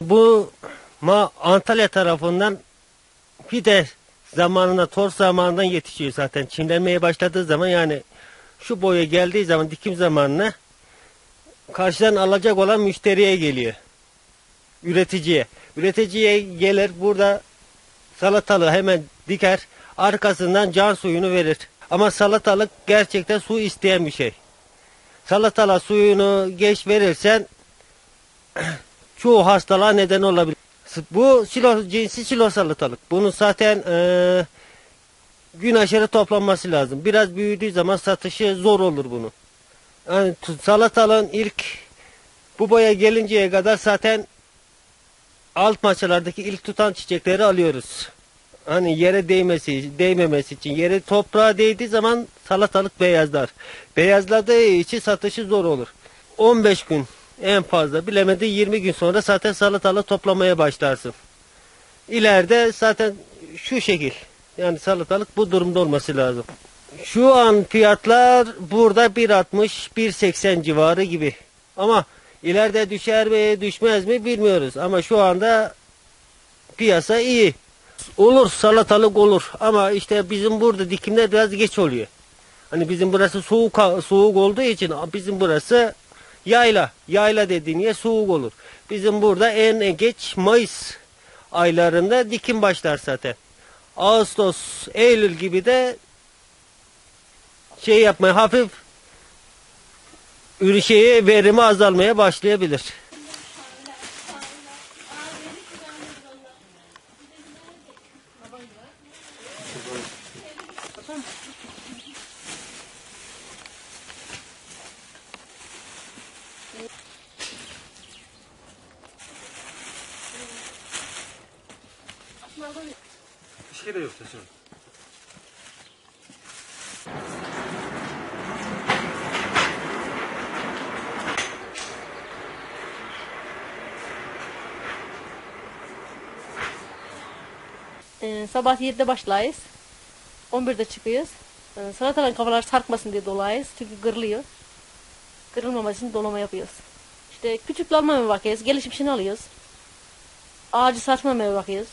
Bu ma Antalya tarafından fide zamanında, tor zamanından yetişiyor zaten. Çimlenmeye başladığı zaman yani şu boya geldiği zaman dikim zamanına karşıdan alacak olan müşteriye geliyor. Üreticiye. Üreticiye gelir burada salatalığı hemen diker. Arkasından can suyunu verir. Ama salatalık gerçekten su isteyen bir şey. Salatalık suyunu geç verirsen çoğu hastalığa neden olabilir. Bu silo cinsi silo salatalık. Bunun zaten eee, gün aşırı toplanması lazım. Biraz büyüdüğü zaman satışı zor olur bunun. Yani salatalığın ilk bu boya gelinceye kadar zaten alt maçalardaki ilk tutan çiçekleri alıyoruz. Hani yere değmesi, değmemesi için yere toprağa değdiği zaman salatalık beyazlar. Beyazladığı için satışı zor olur. 15 gün en fazla bilemedi 20 gün sonra zaten salatalık toplamaya başlarsın. İleride zaten şu şekil. Yani salatalık bu durumda olması lazım. Şu an fiyatlar burada 1.60 1.80 civarı gibi. Ama ileride düşer mi düşmez mi bilmiyoruz. Ama şu anda piyasa iyi. Olur salatalık olur ama işte bizim burada dikimler biraz geç oluyor. Hani bizim burası soğuk soğuk olduğu için bizim burası yayla. Yayla dediğin yer soğuk olur. Bizim burada en geç Mayıs aylarında dikim başlar zaten. Ağustos, Eylül gibi de şey yapmaya hafif ürün şeyi verimi azalmaya başlayabilir. Bir şey yok taşın. Ee, sabah 7'de başlayız. 11'de çıkıyoruz. Ee, salataların kafalar sarkmasın diye dolayız. Çünkü kırılıyor. Kırılmaması için dolama yapıyoruz. İşte küçüklenmeye bakıyoruz. Gelişmişini alıyoruz. Ağacı saçmamaya bakıyoruz.